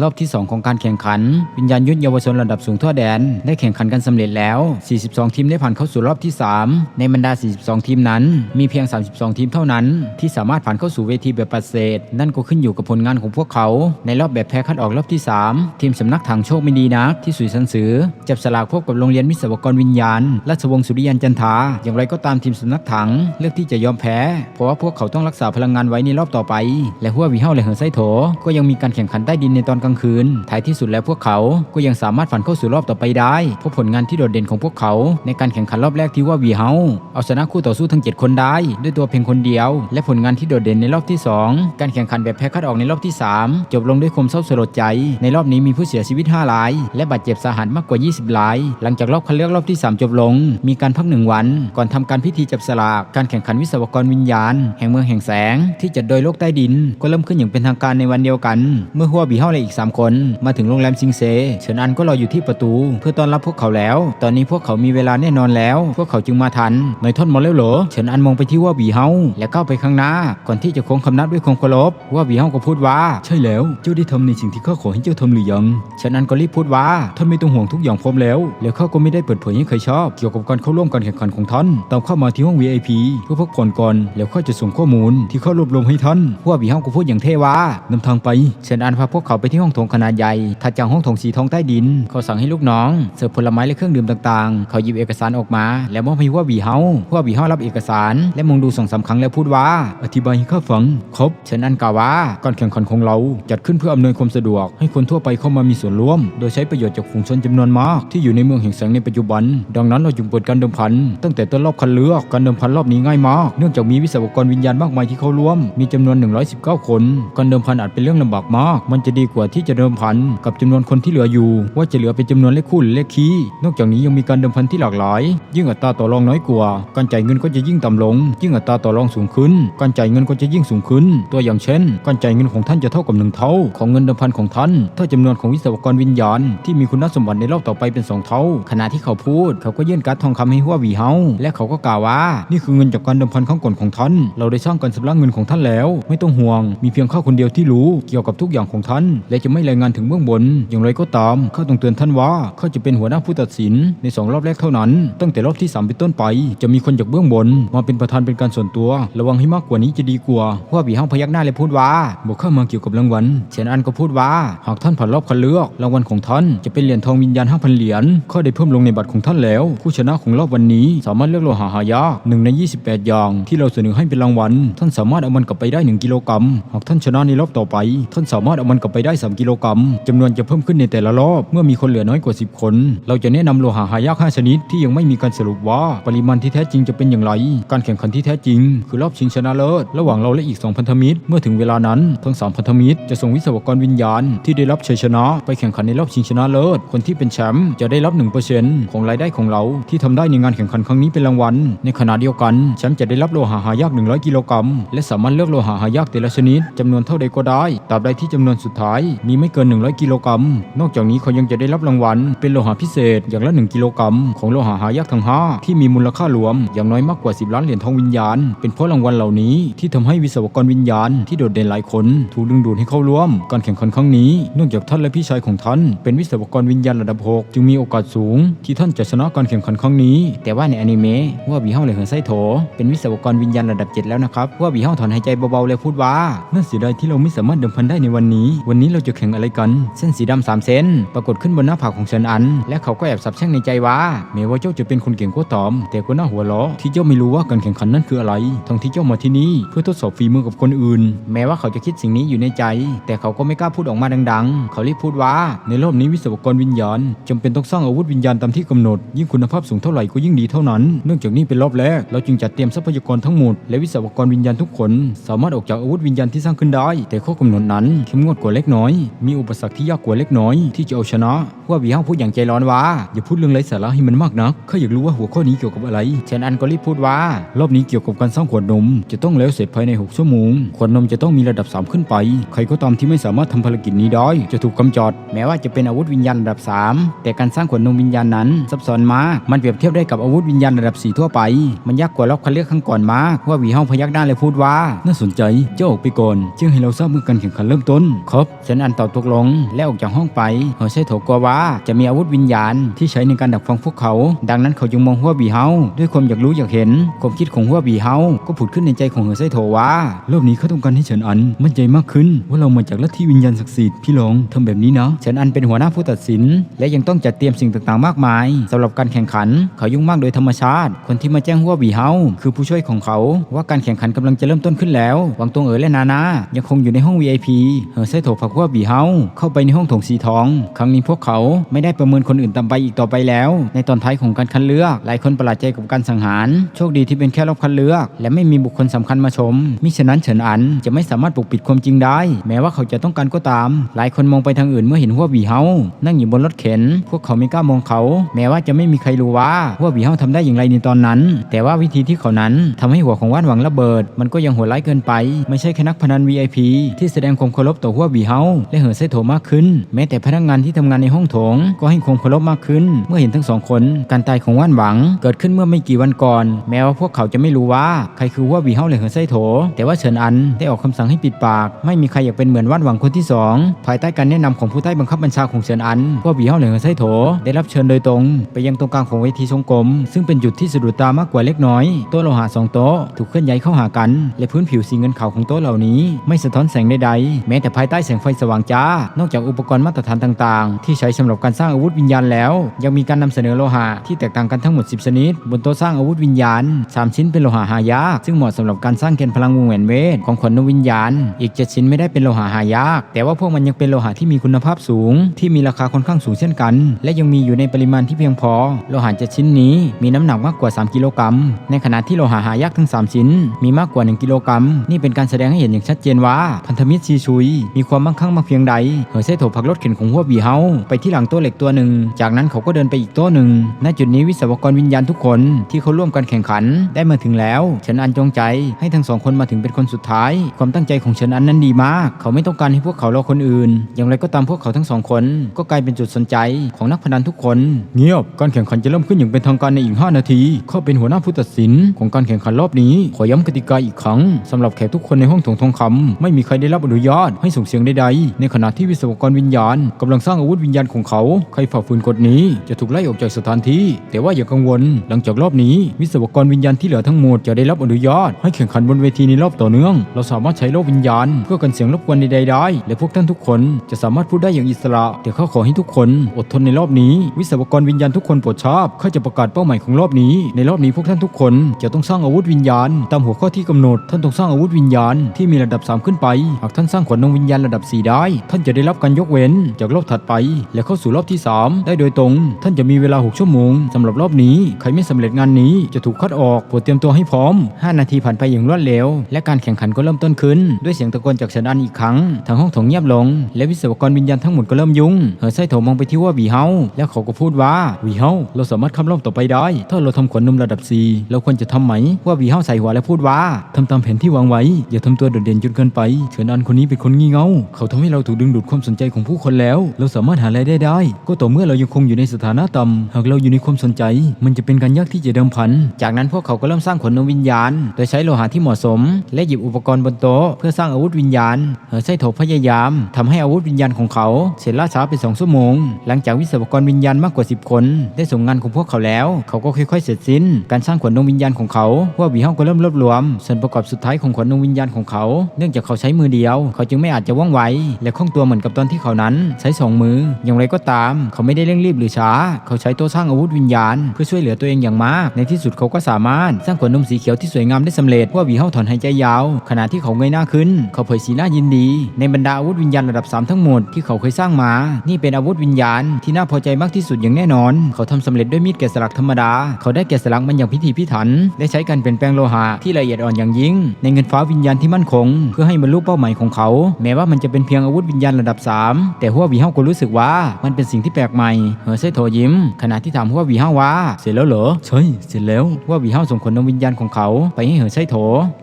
รอบที่ 2 ของการแข่งขัน วิญญาณยุทธเยาวชนระดับสูงทั่วแดน ได้แข่งขันกันสำเร็จแล้ว 42 ทีมได้ผ่านเข้าสู่รอบที่ 3 ในบรรดา 42 ทีมนั้น มีเพียง 32 ทีมเท่านั้น ที่สามารถผ่านเข้าสู่เวทีแบบปัดเศษนั่นก็ขึ้นอยู่กับผลงานของพวกเขา ในรอบแบบแพ้คัดออกรอบที่ 3 ทีมสำนักถังโชคไม่ดีนักที่สุยสันสือ จับสลากพบกับโรงเรียนวิศวกรวิญญาณราชวงศ์สุริยันจันทาอย่างไรก็ตามทีมสำนักถังเลือกที่จะยอมแพ้ เพราะว่าพวกเขาต้องรักษาพลังงานไว้ในรอบต่อไป และหัววีเฮาและเหินไซโถก็ยังมีการแข่งขันใต้ดินในตอนกลางคืน ท้ายที่สุดแล้วพวกเขาก็ยังสามารถฝันเข้าสู่รอบต่อไปได้ เพราะผลงานที่โดดเด่นของพวกเขาในการแข่งขันรอบแรกที่ว่าวีเฮาเอาชนะคู่ต่อสู้ทั้ง 7 คนได้ ด้วยตัวเพียงคนเดียว และผลงานที่โดดเด่นในรอบที่ 2 การแข่งขันแบบแพ้คัดออกในรอบที่ 3 จบลงด้วยคมเศร้าสลดใจ ในรอบนี้มีผู้เสียชีวิต5ราย และบาดเจ็บสาหัสมากกว่า 20ราย หลังจากรอบคัดเลือกรอบที่ 3 จบลง มีการพักหนึ่งวัน ก่อนทำการพิธีจับสลาก การแข่งขันวิศวกรวิญญาณ แห่งเมืองแห่งแสง ที่จัดโดยโลกใต้ดิน ก็เริ่มขึ้นอย่างเป็นทางการในวันเดียวกัน เมื่อหัวบีเฮาและอีก3 คน มาถึงโรงแรมซิงเซเฉินอันก็รออยู่ที่ประตู เพื่อต้อนรับพวกเขาแล้ว ตอนนี้พวกเขามีเวลาแน่นอนแล้ว พวกเขาจึงมาทันหน่อยท่อนมาแล้วเหรอเฉินอันมองไปที่ว่าบีเฮาและก้าวไปข้างหน้า ก่อนที่จะโค้งคำนับด้วยความเคารพว่าบีเฮาก็พูดว่า ใช่แล้ว เจ้าได้ทำในสิ่งที่ข้าขอให้เจ้าทำหรือยังเฉินอันก็รีบพูดว่าท่านไม่ต้องห่วงทุกอย่างพร้อมแล้ว แล้วข้าก็ไม่ได้เปิดเผยให้ใครชอบเกี่ยวกับการเข้าร่วมการแข่งขันของท่านตามเข้ามาที่ห้อง VIP เพื่อพักผ่อนก่อนแล้วข้าจะส่งข้อมูล ที่ข้ารวบรวมให้ท่านว่าบีเฮาก็พูดอย่างเท่ว่านำทางไปเฉินอันพาพวกเขาไปที่ห้องโถงขนาดใหญ่ถัดจากห้องโถงสีทองใต้ดิน เขาสั่งให้ลูกน้อง เสิร์ฟผลไม้และเครื่องดื่มต่างๆ เขาหยิบเอกสารออกมา แล้วมอบให้ว่าบีเฮาว่าบีเฮารับเอกสาร และมองดูสองสามครั้งแล้วพูดว่า อธิบายให้ข้าฟังครบเฉินอันกล่าวว่าการแข่งขันของเราจัดขึ้นเพื่ออำนวยความสะดวก ให้คนทั่วไปเข้ามามีส่วนร่วม โดยใช้ประโยชน์จากฝูงชนจำนวนมาก ที่อยู่ในเมืองแห่งแสงในปัจจุบัน ดังนั้นเราจึงเปิดการเดิมพันตั้งแต่ต้นรอบคัดเลือกการเดิมพันรอบนี้ง่ายมากเนื่องจากมีวิศวกรวิญญาณมากมายที่เข้าร่วม มีจำนวน 119 คนการเดิมพันอาจเป็นเรื่องลำบากมาก มันจะดีกว่าที่จะเดิมพันกับจำนวนคนที่เหลืออยู่ ว่าจะเหลือเป็นจำนวนเลขคู่หรือเลขคี่นอกจากนี้ยังมีการเดิมพันที่หลากหลาย ยิ่งอัตราต่อรองน้อยกว่า การจ่ายเงินก็จะยิ่งต่ำลง ยิ่งอัตราต่อรองสูงขึ้น การจ่ายเงินก็จะยิ่งสูงขึ้น ตัวอย่างเช่น การจ่ายเงินของท่านจะเท่ากับหนึ่งเท่า ของเงินเดิมพันของท่าน ถ้าจำนวนของวิศวกรวิญญาณ ที่มีคุณสมบัติในรอบต่อไปเป็นสองเท่า ขณะที่เขาพูด เขาก็ยื่นการ์ดทองคำให้หัววีเฮาและเขาก็กล่าวว่า นี่คือเงินจากการเดิมพันครั้งก่อนของท่าน เราได้สร้างการชำระเงินของท่านแล้ว ไม่ต้องห่วง มีเพียงข้าคนเดียวที่รู้เกี่ยวกับทุกอย่างของท่าน และจะไม่รายงานถึงเบื้องบน อย่างไรก็ตามข้าต้องเตือนท่านว่าข้าจะเป็นหัวหน้าผู้ตัดสินในสองรอบแรกเท่านั้น ตั้งแต่รอบที่สามเป็นต้นไป จะมีคนจากเบื้องบน มาเป็นประธานเป็นการส่วนตัว ระวังให้มากกว่านี้จะดีกว่าหัวหวีเฮาพยักหน้าและพูดว่าบอกข้ามาเกี่ยวกับรางวัลเชนอันก็พูดว่า หากท่านผ่านรอบคัดเลือกรางวัลของท่านจะเป็นเหรียญทองวิญญาณ5,000เหรียญข้าได้เพิ่มลงในบัตรของท่านแล้ว ผู้ชนะของรอบวันนี้สามารถเลือกโลหะหายากหนึ่งใน 28 อย่าง ที่เราเสนอให้เป็นรางวัลท่านสามารถเอามันกลับไปได้ 1 กิโลกรัมหากท่านชนะในรอบต่อไป ท่านสามารถเอามันกลับไปได้3กิโลกรัมจำนวนจะเพิ่มขึ้นในแต่ละรอบ เมื่อมีคนเหลือน้อยกว่า 10 คน เราจะแนะนำโลหะหายาก5ชนิดที่ยังไม่มีการสรุปว่าปริมาณที่แท้จริงจะเป็นอย่างไร การแข่งขันที่แท้จริง คือรอบชิงชนะเลิศระหว่างเราและอีก2พันธมิตร เมื่อถึงเวลานั้นทั้ง3พันธมิตร จะส่งวิศวกรวิญญาณ ที่ได้รับชัยชนะไปแข่งขันในรอบชิงชนะเลิศคนที่เป็นแชมป์จะได้รับ 1%ของรายได้ของเราที่ทำได้ในงานแข่งขันครั้งนี้เป็นรางวัล ในขณะเดียวกันแชมป์จะได้รับโลหะหายาก 100 กิโลกรัมและสามารถเลือกโลหะหายากแต่ละชนิดจำนวนเท่าใดก็ได้ตราบใดที่จำนวนสุดท้ายมีไม่เกิน 100 กิโลกรัม นอกจากนี้เขายังจะได้รับรางวัล เป็นโลหะพิเศษอย่างละ 1 กิโลกรัม ของโลหะหายากทั้ง5ที่มีมูลค่ารวม อย่างน้อยมากกว่า 10 ล้านเหรียญทองวิญญาณ เป็นเพราะรางวัลเหล่านี้ที่ทำให้วิศวกรวิญญาณที่โดดเด่นหลายคนถูกดึงดูดให้เข้าร่วม การแข่งขันครั้งนี้เนื่องจากท่านและพี่ชายของท่าน เป็นวิศวกรวิญญาณระดับ 6 จึงมีโอกาสสูง ที่ท่านจะชนะการแข่งขันครั้งนี้ แต่ว่าในอนิเมะว่าบีเฮาเหลยเหินไส้โถ เป็นวิศวกรวิญญาณระดับ 7 แล้วนะครับว่าบีเฮาถอนหายใจเบาๆแล้วพูดว่าน่าเสียดายที่เราไม่สามารถเดิมพันได้ในวันนี้ วันนี้เราจะแข่งอะไรกัน เส้นสีดำสามเส้น ปรากฏขึ้นบนหน้าผากของเฉินอัน และเขาก็แอบสับแช่งในใจว่าแม้ว่าเจ้าจะเป็นคนเก่งก็ตามแต่ก็น่าหัวเราะที่เจ้าไม่รู้ว่าการแข่งขันนั้นคืออะไร ทั้งที่เจ้ามาที่นี่เพื่อทดสอบฝีมือกับคนอื่น แม้ว่าเขาจะคิดสิ่งนี้อยู่ในใจ แต่เขาก็ไม่กล้าพูดออกมาดัง ๆ เขารีบพูดว่า ในรอบนี้วิศวกรวิญญาณจำเป็นต้องสร้างอาวุธวิญญาณตามที่กำหนด ยิ่งคุณภาพสูงเท่าไหร่ก็ยิ่งดีเท่านั้น เนื่องจากนี่เป็นรอบแรกเราจึงจัดเตรียมทรัพยากรทั้งหมดและวิศวกรวิญญาณทุกคน สามารถออกจากอาวุธวิญญาณที่สร้างขึ้นได้ แต่ข้อกำหนดนั้นเข้มงวดกว่าเล็กน้อยมีอุปสรรคที่ยากกว่าเล็กน้อยที่จะเอาชนะว่าวีเฮาพูดอย่างใจร้อนว่าอย่าพูดเรื่องไร้สาระให้มันมากนักข้าอยากรู้ว่าหัวข้อนี้เกี่ยวกับอะไรเชนอันก็รีบพูดว่ารอบนี้เกี่ยวกับการสร้างขวดนม จะต้องแล้วเสร็จภายใน 6 ชั่วโมงขวดนมจะต้องมีระดับ 3 ขึ้นไป ใครก็ตามที่ไม่สามารถทำภารกิจนี้ได้จะถูกกำจัดแม้ว่าจะเป็นอาวุธวิญญาณระดับ 3 แต่การสร้างขวดนมวิญญาณนั้นซับซ้อนมากมันเปรียบเทียบได้กับอาวุธวิญญาณระดับ 4 ทั่วไป มันยากกว่ารอบคัดเลือกครั้งก่อนมากว่าวีเฮาพยักหน้าและพูดว่า น่าสนใจเจ้าออกไปก่อนจึงให้เราทราบเมื่อการแข่งขันเริ่มต้นครับฉันอันตอบตกลง และออกจากห้องไปเฮอใช่โถกลัวว่าจะมีอาวุธวิญญาณที่ใช้ในการดักฟังพวกเขา ดังนั้นเขาจึงมองหัวบีเฮาด้วยความอยากรู้อยากเห็น ความคิดของหัวบีเฮาก็ผุดขึ้นในใจของเฮอใช่โถว่ารอบนี้เขาต้องการให้เฉันอันมั่นใจมากขึ้น ว่าเรามาจากลัทธิวิญญาณศักดิ์สิทธิ์พี่ลองทำแบบนี้นะเฉันอันเป็นหัวหน้าผู้ตัดสิน และยังต้องจัดเตรียมสิ่งต่างๆ มากมายสำหรับการแข่งขัน เขายุ่งมากโดยธรรมชาติ คนที่มาแจ้งหัวบีเฮาคือผู้ช่วยของเขา ว่าการแข่งขันกำลังจะเริ่มต้นขึ้นแล้ว หวังตงเอ๋อและนานายังคงอยู่ในห้อง VIP เฮอใช่โถผักหัวบีเฮาเข้าไปในห้องถงสีทอง ครั้งนี้พวกเขาไม่ได้ประเมินคนอื่นต่ำไปอีกต่อไปแล้ว ในตอนท้ายของการคัดเลือก หลายคนประหลาดใจกับการสังหาร โชคดีที่เป็นแค่รอบคัดเลือก และไม่มีบุคคลสำคัญมาชมมิฉะนั้นเฉินอันจะไม่สามารถปกปิดความจริงได้ แม้ว่าเขาจะต้องการก็ตาม หลายคนมองไปทางอื่นเมื่อเห็นหัวบีเฮานั่งอยู่บนรถเข็น พวกเขาไม่กล้ามองเขา แม้ว่าจะไม่มีใครรู้ว่าหัวบีเฮาทำได้อย่างไรในตอนนั้น แต่ว่าวิธีที่เขานั้นทำให้หัวของว่านหวังระเบิด มันก็ยังโหดร้ายเกินไป ไม่ใช่แค่นักพนัน VIP ที่แสดงความเคารพต่อหัวบีเฮาและเห่อเซโถมากขึ้น แม้แต่พนักงานที่ทำงานในห้องโถง ก็ให้ความเคารพมากขึ้น เมื่อเห็นทั้งสองคนการตายของว่านหวัง เกิดขึ้นเมื่อไม่กี่วันก่อน แม้ว่าพวกเขาจะไม่รู้ว่าใครคือหัวบีเฮาและเห่อเซโถ แต่ว่าเฉินอันได้ออกคำสั่งให้ปิดปาก ไม่มีใครอยากเป็นเหมือนว่านหวังคนที่สองภายใต้การแนะนำของผู้ใต้บังคับบัญชาของเฉินอันหัวบีเฮาและเห่อเซโถ ได้รับเชิญโดยตรง ไปยังตรงกลางของเวทีทรงกลม ซึ่งเป็นจุดที่สะดุดตามากกว่าเล็กน้อยโต๊ะโลหะสองโต๊ะถูกเคลื่อนย้ายเข้าหากัน และพื้นผิวสีเงินขาวของโต๊ะเหล่านี้ ไม่สะท้อนแสงใดๆแม้แต่ภายใต้แสงไฟสว่างจ้า นอกจากอุปกรณ์มาตรฐานต่างๆ ที่ใช้สำหรับการสร้างอาวุธวิญญาณแล้ว ยังมีการนำเสนอโลหะที่แตกต่างกันทั้งหมด 10 ชนิด บนโต๊ะสร้างอาวุธวิญญาณ 3 ชิ้นเป็นโลหะหายาก ซึ่งเหมาะสำหรับการสร้างเกณฑ์พลังวงแหวนเวทของขวัญนวิญญาณ อีก 7 ชิ้นไม่ได้เป็นโลหะหายาก แต่ว่าพวกมันยังเป็นโลหะที่มีคุณภาพสูง ที่มีราคาค่อนข้างสูงเช่นกัน และยังมีอยู่ในปริมาณที่เพียงพอ โลหะ7ชิ้นนี้มีน้ำหนักมากกว่า 3 กิโลกรัม ในขณะที่โลหะหายากทั้ง 3 ชิ้น มีมากกว่า 1 กิโลกรัม นี่เป็นการแสดงให้เห็นอย่างชัดเจนว่าพันธมิตรชีชุย มีความมั่งคั่งมาเพียงใดเหอเซโถผักรถเข็นของหัวบีเฮาไปที่หลังต๊ะเหล็กตัวหนึ่ง จากนั้นเขาก็เดินไปอีกโต๊ะหนึ่ง ณ จุดนี้วิศวกรวิญญาณทุกคนที่เขาร่วมกันแข่งขันได้มาถึงแล้ว เฉินอันจงใจให้ทั้งสองคนมาถึงเป็นคนสุดท้าย ความตั้งใจของเฉินอันนั้นดีมาก เขาไม่ต้องการให้พวกเขารอคนอื่น อย่างไรก็ตามพวกเขาทั้งสองคน ก็กลายเป็นจุดสนใจของนักพนันทุกคน เงียบ การแข่งขันจะเริ่มขึ้นอย่างเป็นทางการในอีก 5 นาทีเขาเป็นหัวหน้าผู้ตัดสินของการแข่งขันรอบนี้ ขอย้ำกติกาอีกครั้งสำหรับแขกทุกคนในห้องถงทองคำไม่มีใครได้รับอนุญาตให้ส่งเสียงใดๆในขณะที่วิศวกรวิญญาณกำลังสร้างอาวุธวิญญาณของเขา ใครฝ่าฝืนกฎนี้ จะถูกไล่ออกจากสถานที่แต่ว่าอย่ากังวล หลังจากรอบนี้ วิศวกรวิญญาณที่เหลือทั้งหมดจะได้รับอนุญาต ให้แข่งขันบนเวทีในรอบต่อเนื่อง เราสามารถใช้โลกวิญญาณ เพื่อกันเสียงรบกวนใดๆได้และพวกท่านทุกคนจะสามารถพูดได้อย่างอิสระ แต่เขาขอให้ทุกคนอดทนในรอบนี้ วิศวกรวิญญาณทุกคนโปรดทราบข้าจะประกาศเป้าหมายของรอบนี้ ในรอบนี้พวกท่านทุกคนจะต้องสร้างอาวุธวิญญาณ ตามหัวข้อที่กำหนด ท่านต้องสร้างอาวุธวิญญาณที่มีระดับ 3 ขึ้นไป หากท่านสร้างขวัญนงวิญญาณระดับ 4 ได้ท่านจะได้รับการยกเว้นจากรอบถัดไป และเข้าสู่รอบที่ 3 ได้โดยตรง ท่านจะมีเวลา 6 ชั่วโมงสำหรับรอบนี้ ใครไม่สำเร็จงานนี้จะถูกคัดออกโปรดเตรียมตัวให้พร้อม 5 นาทีผ่านไปอย่างรวดเร็ว และการแข่งขันก็เริ่มต้นขึ้น ด้วยเสียงตะโกนจากเฉินอันอีกครั้ง ทางห้องถงเงียบลง และวิศวกรวิญญาณทั้งหมดก็เริ่มยุ่งเหอไส้โถมองไปที่ว่าวีเฮา แล้วเขาก็พูดว่าวีเฮา เราสามารถข้ามรอบต่อไปได้ ถ้าเราทำขนนมระดับ4เราควรจะทำไหม ว่าวีเฮาใส่หัวและพูดว่าทำตามแผนที่วางไว้ อย่าทำตัวโดดเด่นจนเกินไปเฉินอันคนนี้เป็นคนงี่เง่าเขาทำให้เราถูกดึงดูดความสนใจของผู้คนแล้ว เราสามารถหารายได้ได้ ก็ต่อเมื่อเรายังคงอยู่ในสถานะต่ำหากเราอยู่ในความสนใจ มันจะเป็นการยากที่จะเดิมพัน จากนั้นพวกเขาก็เริ่มสร้างขนนวิญญาณ โดยใช้โลหะที่เหมาะสม และหยิบอุปกรณ์บนโต๊ะเพื่อสร้างอาวุธวิญญาณเหอไส้โถพยายามทำให้อาวุธวิญญาณของเขา เสร็จล่าช้าไปสองชั่วโมง หลังจากวิศวกรวิญญาณมากกว่า 10 คน ได้ส่งงานของพวกเขาแล้ว เขาก็ค่อยๆเสร็จสิ้น การสร้างขนนวิญญาณของเขาว่าหวีเฮาก็เริ่มรวบรวม ส่วนประกอบสุดท้ายของขนนวิญญาณของเขา เนื่องจากเขาใช้มือเดียว เขาจึงไม่อาจจะว่องไวและคล่องตัวเหมือนกับตอนที่เขานั้น ใช้สองมือ อย่างไรก็ตาม เขาไม่ได้เร่งรีบหรือช้า เขาใช้ตัวสร้างอาวุธวิญญาณ เพื่อช่วยเหลือตัวเองอย่างมาก ในที่สุดเขาก็สามารถสร้างขนนมสีเขียวที่สวยงามได้สำเร็จว่าวีเฮาถอนหายใจยาว ขณะที่เขาเงยหน้าขึ้น เขาเผยสีหน้ายินดี ในบรรดาอาวุธวิญญาณระดับสามทั้งหมดที่เขาเคยสร้างมา นี่เป็นอาวุธวิญญาณที่น่าพอใจมากที่สุดอย่างแน่นอน เขาทำสำเร็จด้วยมีดแกะสลักธรรมดา เขาได้แกะสลักมันอย่างพิถีพิถันและใช้การเปลี่ยนแปลงโลหะที่ละเอียดอ่อนอย่างยิ่ง ในเงินฟ้าวิญญาณที่มั่นคง เพื่อให้บรรลุเป้าหมายของเขา แม้ว่ามันจะเป็นเพียงงอาวุธวิญญาณระดับ 3 แต่หัววีเฮาก็รู้สึกว่ามันเป็นสิ่งที่แปลกใหม่เหอเซโถยิ้ม ขณะที่ถามหัววีเฮาว่าเสร็จแล้วเหรอใช่เสร็จแล้วหัววีเฮาส่งขนนมวิญญาณของเขาไปให้เหอไซโถ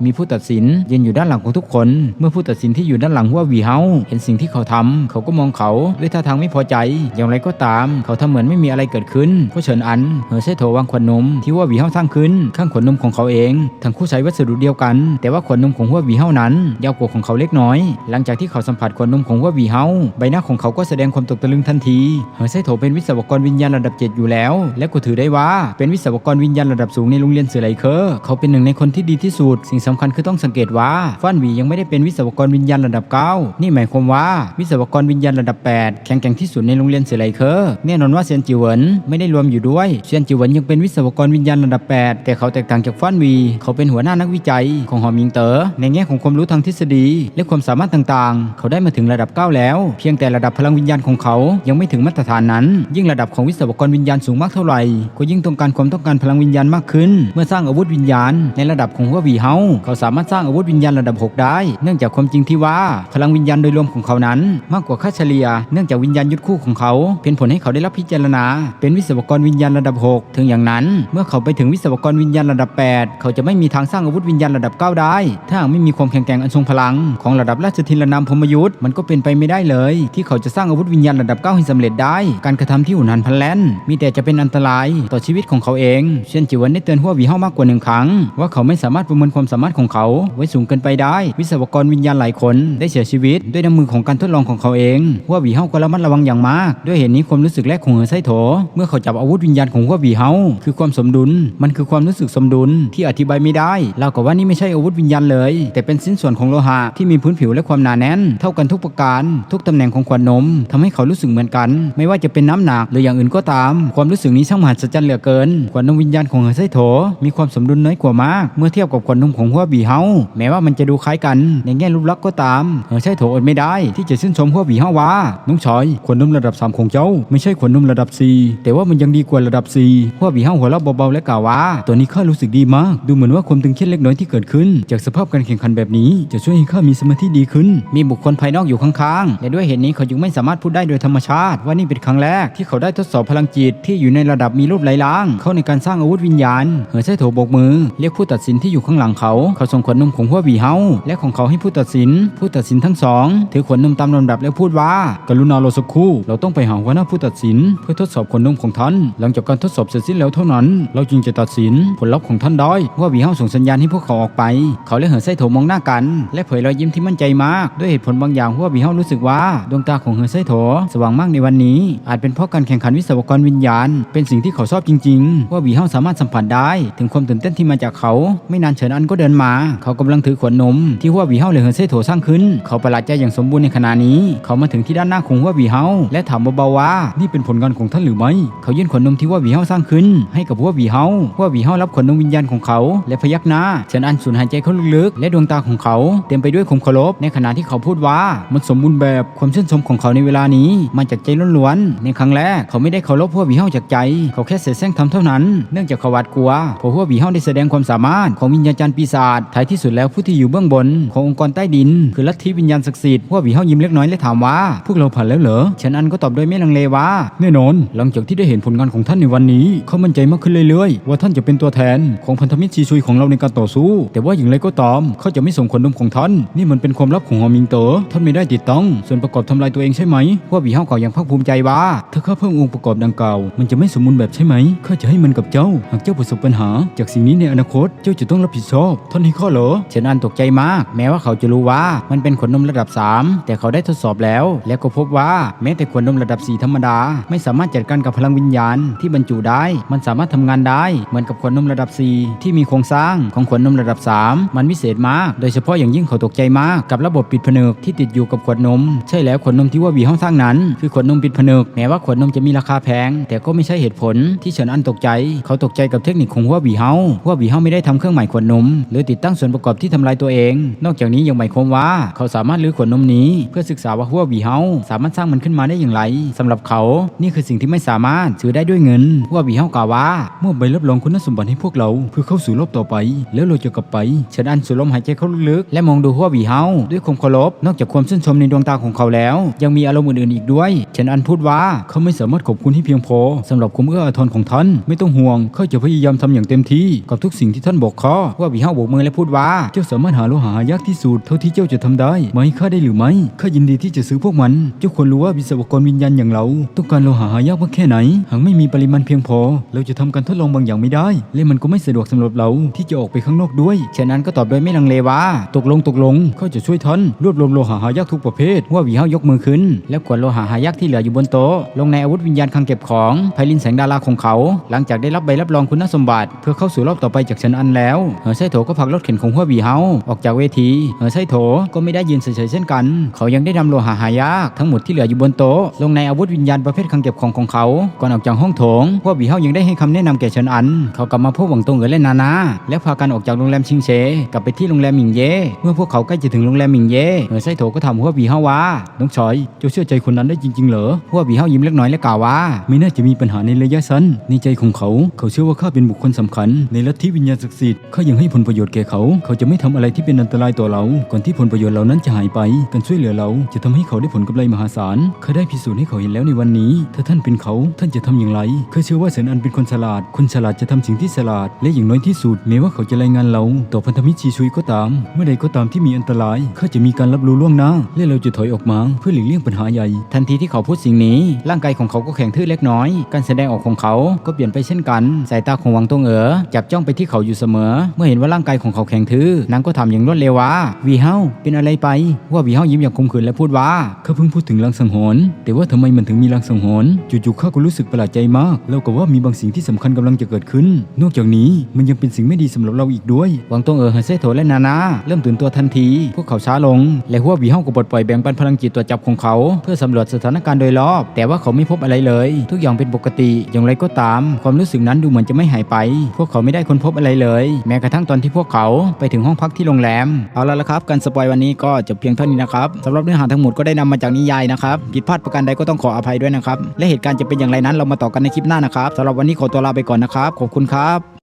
มีผู้ตัดสินยืนอยู่ด้านหลังของทุกคน เมื่อผู้ตัดสินที่อยู่ด้านหลังหัววีเฮาเห็นสิ่งที่เขาทำเขาก็มองเขาด้วยท่าทางไม่พอใจ อย่างไรก็ตาม เขาทำเหมือนไม่มีอะไรเกิดขึ้นเพราเฉินอันเหอไซโถวางขวดนมที่หัววีเฮาสร้างขึ้นข้างขวดนมของเขาเอง ทั้งคู่ใช้วัสดุเดียวกัน แต่ว่าขวดนมของหัววีเฮานั้นยาวกว่าของเขาเล็กน้อย หลังจากที่เขาสัมผัสขวดนมของหัวหวีเฮาใบหน้าของเขาก็แสดงความตกตะลึงทันทีเหอไซโถเป็นวิศวกรวิญญาณระดับเจ็ดอยู่แล้ว และก็ถือได้ว่าเป็นวิศวกรวิญญาณระดับสูงในโรงเรียนเสือไหลเคอร์เขาเป็นหนึ่งในคนที่ดีที่สุด สิ่งสำคัญคือต้องสังเกตว่าฟ้านวียังไม่ได้เป็นวิศวกรวิญญาณระดับ9นี่หมายความว่าวิศวกรวิญญาณระดับ 8 แข็งแกร่งที่สุดในโรงเรียนเสือไหลเคอร์แน่นอนว่าเซียนจิวเหวินไม่ได้รวมอยู่ด้วยเซียนจิวเหวินยังเป็นวิศวกรวิญญาณระดับ 8 แต่เขาแตกต่างจากฟ้านวี เขาเป็นหัวหน้านักวิจัยของหอมิงเตอ๋อในแง่ของความรู้ทางทฤษฎี และความสามารถต่างๆ เขาได้มาถึงึงระดับ 9 แล้ว เพียงแต่ระดับพลังวิญญาณของเขายังไม่ถึงมาตรฐานนั้น ยิ่งระดับของวิศวกรวิญญาณสูงมากเท่าไหร่ก็ยิ่งต้องการความต้องการพลังวิญญาณมากขึ้น เมื่อสร้างอาวุธวิญญาณ ในระดับของหัววีเฮาเขาสามารถสร้างอาวุธวิญญาณระดับ 6 ได้ เนื่องจากความจริงที่ว่า พลังวิญญาณโดยรวมของเขานั้น มากกว่าค่าเฉลี่ย เนื่องจากวิญญาณยุทธคู่ของเขา เป็นผลให้เขาได้รับพิจารณา เป็นวิศวกรวิญญาณระดับ 6 ถึงอย่างนั้น เมื่อเขาไปถึงวิศวกรวิญญาณระดับ 8 เขาจะไม่มีทางสร้างอาวุธวิญญาณระดับ 9 ได้ ถ้าไม่มีความแข็งแกร่งอันทรงพลังของระดับราชทินรนามพมยุทธ์มันก็เป็นไปไม่ได้เลย ที่เขาจะสร้างอาวุธวิญญาณระดับ9ให้สำเร็จได้ การกระทำที่หุนหันพลันแล่นมีแต่จะเป็นอันตรายต่อชีวิตของเขาเอง เช่นจิวันได้เตือนหัววีเฮามากกว่าหนึ่งครั้ง ว่าเขาไม่สามารถประเมินความสามารถของเขา ไว้สูงเกินไปได้ วิศวกรวิญญาณหลายคนได้เสียชีวิต ด้วยน้ำมือของการทดลองของเขาเองหัววีเฮาก็ระมัดระวังอย่างมาก ด้วยเหตุนี้ความรู้สึกแรกของเหอไซโถ เมื่อเขาจับอาวุธวิญญาณของหัววีเฮาคือความสมดุล มันคือความรู้สึกสมดุลที่อธิบายไม่ได้เล่ากับว่านี่ไม่ใช่อาวุธวิญญาณเลย แต่เป็นชิ้นส่วนของโลหะที่มีพื้นผิวและความหนาแน่นเท่ากันทุกประการ ทุกตำแหน่งของขวดนมทำให้เขารู้สึกเหมือนกัน ไม่ว่าจะเป็นน้ำหนักหรืออย่างอื่นก็ตาม ความรู้สึกนี้ช่างมหัศจรรย์เหลือเกิน ขวดนมวิญญาณของเหอไซโถ มีความสมดุลน้อยกว่ามาก เมื่อเทียบกับขวดนมของหัวบีเฮาแม้ว่ามันจะดูคล้ายกันในแง่รูปลักษณ์ก็ตามเหอไซโถอดไม่ได้ ที่จะชื่นชมหัวบีเฮาว่าน้องชอยขวดนมระดับ 3 ของเจ้า ไม่ใช่ขวดนมระดับ 4 แต่ว่ามันยังดีกว่าระดับ 4 หัวบีเฮาหัวเราะเบาๆและกล่าวว่าตัวนี้ข้ารู้สึกดีมาก ดูเหมือนว่าความตึงเครียดเล็กน้อยที่เกิดขึ้น จากสภาพการแข่งขันแบบนี้จะช่วยให้ข้ามีสมาธิดีขึ้น มีบุคคลภายนอกอยู่ข้างๆและด้วยเหตุนี้เขาจึงไม่สามารถพูดได้โดยธรรมชาติ ว่านี่เป็นครั้งแรกที่เขาได้ทดสอบพลังจิตที่อยู่ในระดับมีรูปไหลล้างเข้าในการสร้างอาวุธวิญญาณเหอไซโถโบกมือ เรียกผู้ตัดสินที่อยู่ข้างหลังเขา เขาส่งขวดนมของหัววีเฮาและของเขาให้ผู้ตัดสิน ผู้ตัดสินทั้งสองถือขวดนมตามลำดับแล้วพูดว่า กรุณาเราสักคู่ เราต้องไปหาหัวหน้าผู้ตัดสิน เพื่อทดสอบขวดนมของท่าน หลังจากการทดสอบเสร็จสิ้นแล้วเท่านั้น เราจึงจะตัดสินผลลัพธ์ของท่านได้หัวหวีเฮาส่งสัญญาณให้พวกเขาออกไป เขาและเหอไซโถมองหน้ากัน และเผยรอยยิ้มที่มั่นใจมากด้วยเหตุผลบางอย่างหัวหวีเฮารู้สึกว่าดวงตาของเหอไซโถสว่างมากในวันนี้ อาจเป็นเพราะการแข่งขันวิศวกรวิญญาณ เป็นสิ่งที่เขาชอบจริงๆ ว่าหวีเฮาสามารถสัมผัสได้ ถึงความตื่นเต้นที่มาจากเขา ไม่นานเฉินอันก็เดินมา เขากำลังถือขวดนม ที่หัวหวีเฮาเลยเฮินเซโถสร้างขึ้น เขาประหลาดใจอย่างสมบูรณ์ในขณะนี้ เขามาถึงที่ด้านหน้าของหัวหวีเฮาและถามเบาๆว่านี่เป็นผลงานของท่านหรือไม่เขายื่นขวดนมที่หัวหวีเฮาสร้างขึ้น ให้กับหัวหวีเฮาหัวหวีเฮารับขวดนมวิญญาณของเขา และพยักหน้าเฉินอันสูญหายใจเข้าลึกๆและดวงตาของเขา เต็มไปด้วยความเคารพในขณะที่เขาพูดว่ามันสมบูรณ์แบบความชื่นชมของเขาในเวลานี้ มาจากใจล้วนๆในครั้งแรกเขาไม่ได้เคารพหัวหวีเฮาจากใจ เขาแค่เสแสร้งทำเท่านั้น เนื่องจากเขาหวาดกลัวเพราะหัวหวีเฮาได้แสดงความสามารถของวิญญาณจารย์ปีศาจท้ายที่สุดแล้วผู้ที่อยู่เบื้องบน ขององค์กรใต้ดิน คือลัทธิวิญญาณศักดิ์สิทธิ์หัวหวีเฮายิ้มเล็กน้อยและถามว่า พวกเราผ่านแล้วเหรอเฉินอันก็ตอบโดยไม่ลังเลว่าแน่นอนหลังจากที่ได้เห็นผลงานของท่านในวันนี้ เขามั่นใจมากขึ้นเรื่อยๆ ว่าท่านจะเป็นตัวแทนของพันธมิตรชีชุยของเราในการต่อสู้ แต่ว่าอย่างไรก็ตามเขาจะไม่ส่งขนนมของท่าน นี่มันเป็นความลับของหอมิงเตอ๋อท่านไม่ได้ติดตั้งส่วนประกอบทำลายตัวเองใช่ไหมหัวหวีเฮาก็ยังภาคภูมิใจว่า ถ้าข้าเพิ่มองค์ประกอบดังกล่าว มันจะไม่สมบูรณ์แบบใช่ไหมข้าจะให้มันกับเจ้า หากเจ้าประสบปัญหา จากสิ่งนี้ในอนาคตเจ้าจะต้องรับผิดชอบท่านให้ข้อเหรอเฉินอันตกใจมาก แม้ว่าเขาจะรู้ว่ามันเป็นขนนมระดับ 3 แต่เขาได้ทดสอบแล้ว แล้วก็พบว่าแม้แต่ขวดนมระดับ 4 ธรรมดา ไม่สามารถจัดการกับพลังวิญญาณที่บรรจุได้ มันสามารถทำงานได้ เหมือนกับขวดนมระดับ 4 ที่มีโครงสร้างของขวดนมระดับ 3 มันวิเศษมาก โดยเฉพาะอย่างยิ่งเขาตกใจมากกับระบบปิดผนึกที่ติดอยู่กับขวดนม ใช่แล้วขวดนมที่ว่าวีห้องสร้างนั้น คือขวดนมปิดผนึก แม้ว่าขวดนมจะมีราคาแพง แต่ก็ไม่ใช่เหตุผลที่เฉินอันตกใจ เขาตกใจกับเทคนิคของหัววีเฮาหัววีเฮาไม่ได้ทำเครื่องหมายขวดนม หรือติดตั้งส่วนประกอบที่ทำลายตัวเอง นอกจากนี้ยังหมายความว่า เขาสามารถลื้อขวดนมนี้ เพื่อศึกษาว่าหัววีเฮาสามารถสร้างมันขึ้นมาได้อย่างไรสำหรับเขา นี่คือสิ่งที่ไม่สามารถซื้อได้ด้วยเงินหัววีเฮากล่าวว่า เมื่อใบรับรองคุณสมบัติให้พวกเราเพื่อเข้าสู่รอบต่อไป แล้วเราจะกลับไปเฉินอันสูดลมหายใจเข้าลึกๆและมองดูหัววีเฮาด้วยความเคารพนอกจากความชื่นชมในดวงตาของเขาแล้ว ยังมีอารมณ์อื่นๆอีกด้วย เช่นอันพูดว่าเขาไม่สามารถขอบคุณที่เพียงพอสำหรับความเอื้ออาทรของท่าน ไม่ต้องห่วงเขาจะพยายามทำอย่างเต็มที่กับทุกสิ่งที่ท่านบอกข้อว่าวีเฮาโบกมือและพูดว่า เจ้าสามารถหาโลหะหายากที่สุดเท่าที่เจ้าจะทำได้มาให้ข้าได้หรือไม่ข้ายินดีที่จะซื้อพวกมัน เจ้าควรรู้ว่าวิศวกรวิญญาณอย่างเรา ต้องการโลหะหายากมากแค่ไหน หากไม่มีปริมาณเพียงพอ เราจะทำการทดลองบางอย่างไม่ได้ และมันก็ไม่สะดวกสำหรับเราที่จะออกไปข้างนอกด้วยฉะนั้นก็ตอบโดยไม่ลังเลว่า ตกลงตกลงเขาจะช่วยท่านรวบรวมโลหะหายากทุกประเภทว่าวีเฮายกมือขึ้น แล้วกวดโลหะหายากที่เหลืออยู่บนโต๊ะลงในอาวุธวิญญาณคลังเก็บของไพลินแสงดาราของเขา หลังจากได้รับใบรับรองคุณสมบัติ เพื่อเข้าสู่รอบต่อไปจากเชนอันแล้วเฮอไซโถก็ผลักรถเข็นของหัววีเฮาออกจากเวทีเฮอไซโถก็ไม่ได้ยืนเฉยๆเช่นกัน เขายังได้นำโลหะหายากทั้งหมดที่เหลืออยู่บนโต๊ะลงในอาวุธวิญญาณประเภทคลังเก็บของของเขา ก่อนออกจากห้องโถงหัววีเฮายังได้ให้คำแนะนำแก่เชนอัน เขากลับมาพบหวังตงเอ๋อและนานา แล้วพากันออกจากโรงแรมชิงเชกลับไปที่โรงแรมหมิงเย่เมื่อพวกเขาใกล้จะถึงโรงแรมหมิงเย่เฮอไซโถก็ถามหัววีเฮาว่าน้องชอยเจ้าเชื่อใจคนนั้นได้จริงๆเหรอหัววีเฮายิ้มเล็กน้อยและกล่าวว่า ไม่น่าจะมีปัญหาในระยะสั้นในใจของเขา เขาเชื่อว่าข้าเป็นบุคคลสำคัญ ในลัทธิวิญญาณศักดิ์สิทธิ์ข้ายังให้ผลประโยชน์แก่เขา เขาจะไม่ทำอะไรที่เป็นอันตรายต่อเรา ก่อนที่ผลประโยชน์เหล่านั้นจะหายไป การช่วยเหลือเราจะทำให้เขาได้ผลกำไรมหาศาลข้าได้พิสูจน์ให้เขาเห็นแล้วในวันนี้ ถ้าท่านเป็นเขาท่านจะทำอย่างไรข้าเชื่อว่าเสนอันเป็นคนฉลาด คนฉลาดจะทำสิ่งที่ฉลาด และอย่างน้อยที่สุดแม้ว่าเขาจะรายงานเรา ต่อพันธมิตรชีชุยก็ตาม เมื่อใดก็ตามที่มีอันตรายข้าจะมีการรับรู้ล่วงหน้าและเราจะถอยออกมาเพื่อหลีกเลี่ยงปัญหาใหญ่ ทันทีที่เขาพูดสิ่งนี้ ร่างกายของเขาก็แข็งทื่อเล็กน้อย การแสดงออกของเขาก็เปลี่ยนไปเช่นกัน สายตาของวังตงเอ๋อจับจ้องไปที่เขาอยู่เสมอ เมื่อเห็นว่าร่างกายของเขาแข็งทื่อนางก็ถามอย่างรวดเร็วว่าวีเฮาเป็นอะไรไป ว่าวีเฮายิ้มอย่างคมขืนและพูดว่าเขาเพิ่งพูดถึงลางสังหรณ์แต่ว่าทำไมมันถึงมีลางสังหรณ์จู่ๆข้าก็รู้สึกประหลาดใจมาก แล้วก็ว่ามีบางสิ่งที่สำคัญกำลังจะเกิดขึ้น นอกจากนี้มันยังเป็นสิ่งไม่ดีสำหรับเราอีกด้วยวังตงเอ๋อเฮเซโถและนานาเริ่มตื่นตัวทันที พวกเขาช้าลง และหัววีเฮาก็ปลดปล่อยแบ่งปันพลังจิตตัวจับของเขา เพื่อสำรวจสถานการณ์โดยรอบ แต่ว่าเขาไม่พบอะไรเลย ทุกอย่างเป็นปกติอย่างไรก็ตาม ความรู้สึกนั้นดูเหมือนจะไม่หายไป พวกเขาไม่ได้ค้นพบอะไรเลย แม้กระทั่งตอนที่พวกเขาไปถึงห้องพักที่โรงแรมเอาละละครับการสปอยวันนี้ก็จบเพียงเท่านี้นะครับสำหรับเนื้อหาทั้งหมดก็ได้นำมาจากนิยายนะครับผิดพลาดประการใดก็ต้องขออภัยด้วยนะครับและเหตุการณ์จะเป็นอย่างไรนั้นเรามาต่อกันในคลิปหน้านะครับสำหรับวันนี้ขอตัวลาไปก่อนนะครับขอบคุณครับ